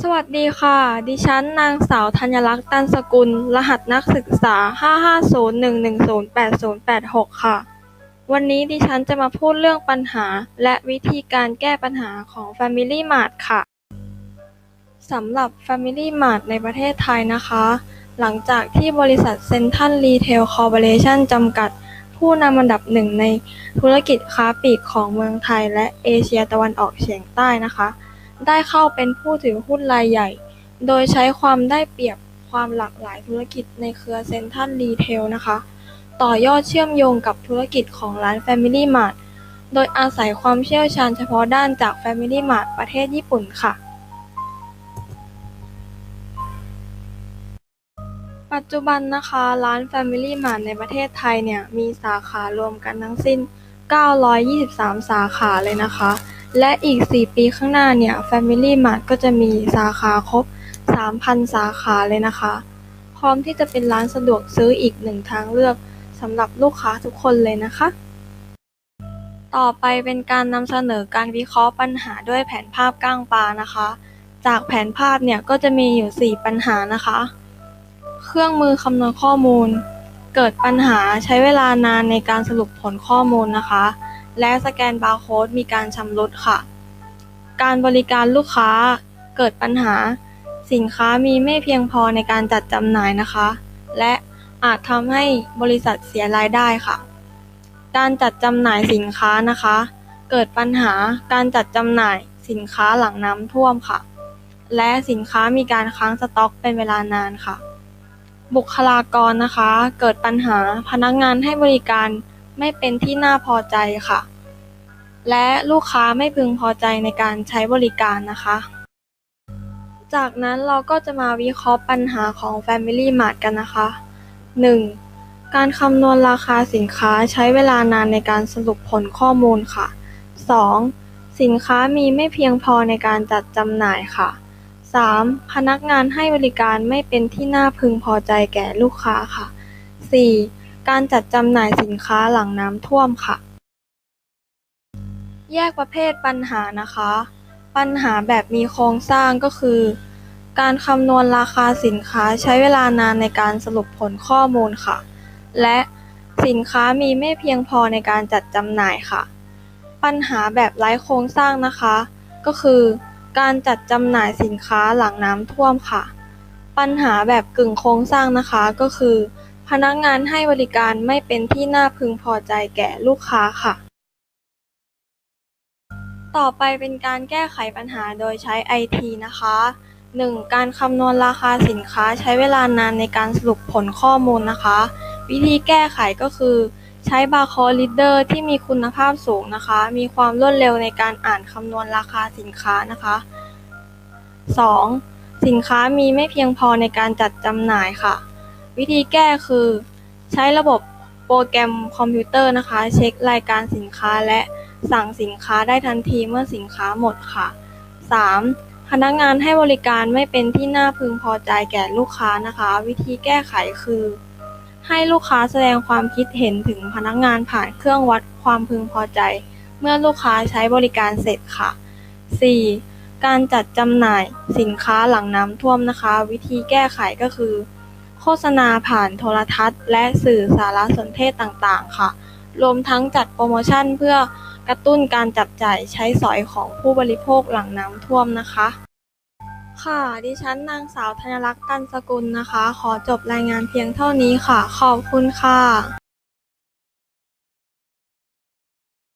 สวัสดีค่ะ ดิฉันนางสาวธัญลักษณ์ ตันสกุล รหัสนักศึกษา 5501108086 ค่ะ วันนี้ดิฉันจะมาพูดเรื่องปัญหา และวิธีการแก้ปัญหาของ Family Mart ค่ะ สำหรับ Family Mart ในประเทศไทยนะคะ หลังจากที่บริษัทเซ็นทรัลรีเทลคอร์ปอเรชั่นจำกัด ผู้นำอันดับหนึ่งในธุรกิจค้าปลีกของเมืองไทยและเอเชียตะวันออกเฉียงใต้นะคะ ได้เข้าเป็นผู้ถือหุ้นรายใหญ่ โดยใช้ความได้เปรียบความหลากหลายธุรกิจในเครือเซ็นทรัลรีเทลนะคะ ต่อยอดเชื่อมโยงกับธุรกิจของร้าน Family Mart โดยอาศัยความเชี่ยวชาญเฉพาะด้านจาก Family Mart ประเทศญี่ปุ่นค่ะ ปัจจุบันนะคะร้าน Family Mart ในประเทศไทยเนี่ย มีสาขารวมกันทั้งสิ้น 923 สาขาเลยนะคะ และอีก 4 ปีข้างหน้าเนี่ย Family Mart ก็จะมีสาขาครบ 3,000 สาขาเลยนะคะ พร้อมที่จะเป็นร้านสะดวกซื้ออีกหนึ่งทางเลือกสำหรับลูกค้าทุกคนเลยนะคะ ต่อไปเป็นการนำเสนอการวิเคราะห์ปัญหาด้วยแผนภาพก้างปลานะคะ จากแผนภาพเนี่ยก็จะมีอยู่ 4 ปัญหานะคะ เครื่องมือคำนวณข้อมูล เกิดปัญหาใช้เวลานานในการสรุปผลข้อมูลนะคะ และสแกนบาร์โค้ดมีการชำรุดค่ะ การบริการลูกค้าเกิดปัญหา สินค้ามีไม่เพียงพอในการจัดจำหน่ายนะคะ และอาจทำให้บริษัทเสียรายได้ค่ะ การจัดจำหน่ายสินค้านะคะ เกิดปัญหาการจัดจำหน่ายสินค้าหลังน้ำท่วมค่ะ และสินค้ามีการค้างสต็อกเป็นเวลานานค่ะ บุคลากรนะคะ เกิดปัญหาพนักงานให้บริการ ไม่เป็นที่น่าพอใจค่ะ และลูกค้าไม่พึงพอใจในการใช้บริการนะคะ จากนั้นเราก็จะมาวิเคราะห์ปัญหาของ Family Mart กันนะคะ 1. การคำนวณราคาสินค้าใช้เวลานานในการสรุปผลข้อมูลค่ะ 2. สินค้ามีไม่เพียงพอในการจัดจำหน่ายค่ะ 3. พนักงานให้บริการไม่เป็นที่น่าพึงพอใจแก่ลูกค้าค่ะ 4. การจัดจำหน่ายสินค้าหลังน้ำท่วมค่ะ แยกประเภทปัญหานะคะ ปัญหาแบบมีโครงสร้างก็คือ การคำนวณราคาสินค้าใช้เวลานานในการสรุปผลข้อมูลค่ะ และสินค้ามีไม่เพียงพอในการจัดจำหน่ายค่ะ ปัญหาแบบไร้โครงสร้างนะคะ ก็คือ การจัดจำหน่ายสินค้าหลังน้ำท่วมค่ะ ปัญหาแบบกึ่งโครงสร้างนะคะก็คือ พนักงานให้บริการไม่เป็นที่น่าพึงพอใจแก่ลูกค้าค่ะ ต่อไปเป็นการแก้ไขปัญหาโดยใช้ IT นะคะ 1. การคำนวณราคาสินค้าใช้เวลานานในการสรุปผลข้อมูลนะคะ วิธีแก้ไขก็คือใช้บาร์โค้ดลีดเดอร์ที่มีคุณภาพสูงนะคะ มีความรวดเร็วในการอ่านคำนวณราคาสินค้านะคะ 2. สินค้ามีไม่เพียงพอในการจัดจำหน่ายค่ะ วิธีแก้คือ ใช้ระบบโปรแกรมคอมพิวเตอร์นะคะ เช็ครายการสินค้าและสั่งสินค้าได้ทันทีเมื่อสินค้าหมดค่ะ 3. พนักงานให้บริการไม่เป็นที่น่าพึงพอใจแก่ลูกค้านะคะ วิธีแก้ไขคือ ให้ลูกค้าแสดงความคิดเห็นถึงพนักงานผ่านเครื่องวัดความพึงพอใจ เมื่อลูกค้าใช้บริการเสร็จค่ะ 4. การจัดจำหน่ายสินค้าหลังน้ำท่วมนะคะ วิธีแก้ไขก็คือ โฆษณาผ่านโทรทัศน์ และสื่อสารสนเทศต่างๆ ค่ะ รวมทั้งจัดโปรโมชั่นเพื่อกระตุ้นการจับจ่ายใช้สอยของผู้บริโภคหลังน้ำท่วมนะคะ ค่ะ ดิฉันนางสาวธนรักษ์ตันสกุลนะคะ ขอจบรายงานเพียงเท่านี้ค่ะ ขอบคุณค่ะ